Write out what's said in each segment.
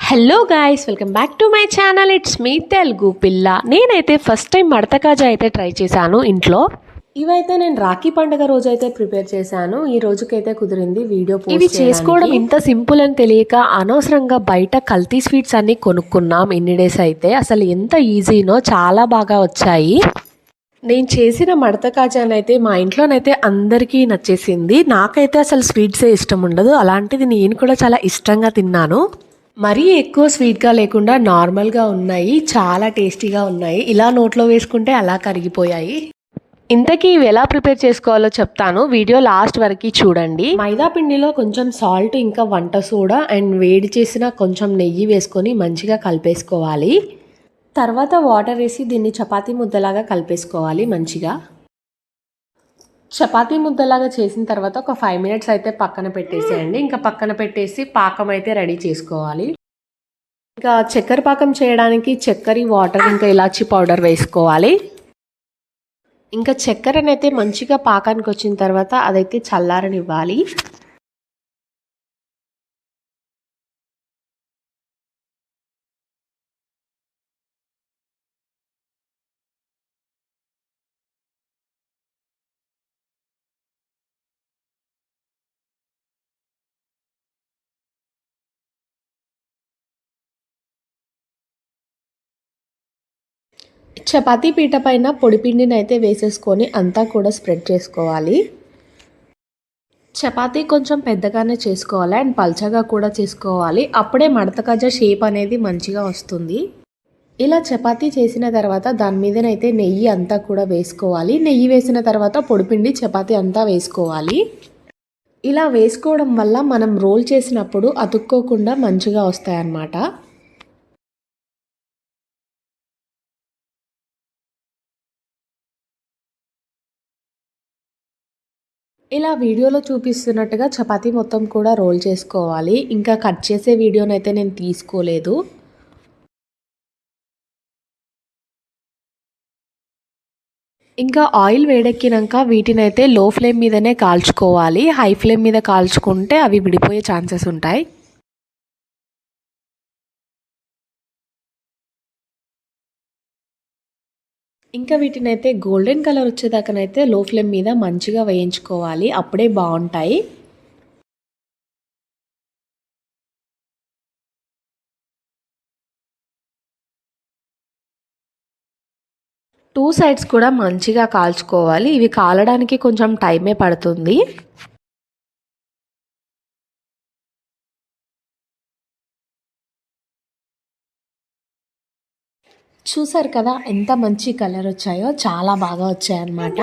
Hello guys welcome back to my channel it's me Telugu పిల్ల నేనైతే first time మడత కాజా అయితే ట్రై చేశాను ఇంట్లో. ఇవైతే నేను రాఖీ పండుగ రోజు అయితే ప్రిపేర్ చేశాను. ఈ రోజుకైతే కుదిరింది వీడియో ఇవి చేసుకోవడం ఇంత సింపుల్ అని తెలియక అనవసరంగా బయట కల్తీ స్వీట్స్ అన్ని కొనుక్కున్నాం ఇన్ని డేస్ అయితే. అసలు ఎంత ఈజీనో చాలా బాగా వచ్చాయి. నేను చేసిన మడత కాజానైతే మా ఇంట్లోనైతే అందరికీ నచ్చేసింది. నాకైతే అసలు స్వీట్సే ఇష్టం ఉండదు. అలాంటిది నేను కూడా చాలా ఇష్టంగా తిన్నాను. మరీ ఎక్కువ స్వీట్గా లేకుండా నార్మల్గా ఉన్నాయి చాలా టేస్టీగా ఉన్నాయి. ఇలా నోట్లో వేసుకుంటే అలా కరిగిపోయాయి. ఇంతకీ ఇవి ఎలా ప్రిపేర్ చేసుకోవాలో చెప్తాను. వీడియో లాస్ట్ వరకు చూడండి. మైదా పిండిలో కొంచెం సాల్ట్ ఇంకా వంట సోడా అండ్ వేడి చేసిన కొంచెం నెయ్యి వేసుకొని మంచిగా కలిపేసుకోవాలి. తర్వాత వాటర్ వేసి దీన్ని చపాతీ ముద్దలాగా కలిపేసుకోవాలి మంచిగా. చపాతీ ముద్దలాగా చేసిన తర్వాత ఒక ఫైవ్ మినిట్స్ అయితే పక్కన పెట్టేసేయండి. ఇంకా పక్కన పెట్టేసి పాకం అయితే రెడీ చేసుకోవాలి. ఇంకా చక్కెర పాకం చేయడానికి చక్కెర వాటర్ ఇంకా ఇలాచీ పౌడర్ వేసుకోవాలి. ఇంకా చక్కెరనైతే మంచిగా పాకానికి వచ్చిన తర్వాత అదైతే చల్లారనివ్వాలి. చపాతీ పీట పైన పొడిపిండిని అయితే వేసేసుకొని అంతా కూడా స్ప్రెడ్ చేసుకోవాలి. చపాతీ కొంచెం పెద్దగానే చేసుకోవాలి అండ్ పల్చగా కూడా చేసుకోవాలి. అప్పుడే మడత కజ్జా షేప్ అనేది మంచిగా వస్తుంది. ఇలా చపాతీ చేసిన తర్వాత దాని మీదనైతే నెయ్యి అంతా కూడా వేసుకోవాలి. నెయ్యి వేసిన తర్వాత పొడిపిండి చపాతీ అంతా వేసుకోవాలి. ఇలా వేసుకోవడం వల్ల మనం రోల్ చేసినప్పుడు అతుక్కోకుండా మంచిగా వస్తాయన్నమాట. ఇలా వీడియోలో చూపిస్తున్నట్టుగా చపాతీ మొత్తం కూడా రోల్ చేసుకోవాలి. ఇంకా కట్ చేసే వీడియోనైతే నేను తీసుకోలేదు. ఇంకా ఆయిల్ వేడెక్కినాక వీటినైతే లో ఫ్లేమ్ మీదనే కాల్చుకోవాలి. హై ఫ్లేమ్ మీద కాల్చుకుంటే అవి విడిపోయే ఛాన్సెస్ ఉంటాయి. ఇంకా వీటినైతే గోల్డెన్ కలర్ వచ్చేదాకానైతే లో ఫ్లేమ్ మీద మంచిగా వేయించుకోవాలి. అప్పుడే బాగుంటాయి. టూ సైడ్స్ కూడా మంచిగా కాల్చుకోవాలి. ఇవి కాలడానికి కొంచెం టైమే పడుతుంది. చూసారు కదా ఎంత మంచి కలర్ వచ్చాయో చాలా బాగా వచ్చాయన్నమాట.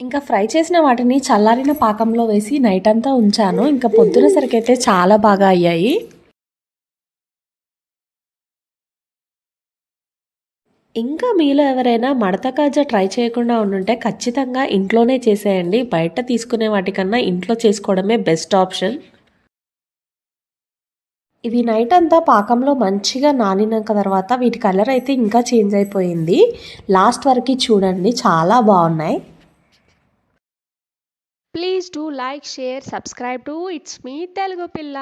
ఇంకా ఫ్రై చేసిన వాటిని చల్లారిన పాకంలో వేసి నైట్ అంతా ఉంచాను. ఇంకా పొద్దున సరికైతే చాలా బాగా అయ్యాయి. ఇంకా మీలో ఎవరైనా మడత కాజా ట్రై చేయకుండా ఉండుంటే ఖచ్చితంగా ఇంట్లోనే చేసేయండి. బయట తీసుకునే వాటికన్నా ఇంట్లో చేసుకోవడమే బెస్ట్ ఆప్షన్. ఇవి నైట్ అంతా పాకంలో మంచిగా నానినాక తర్వాత వీటి కలర్ అయితే ఇంకా చేంజ్ అయిపోయింది. లాస్ట్ వరకు చూడండి చాలా బాగున్నాయి. Please do like share subscribe to it's me Telugu పిల్ల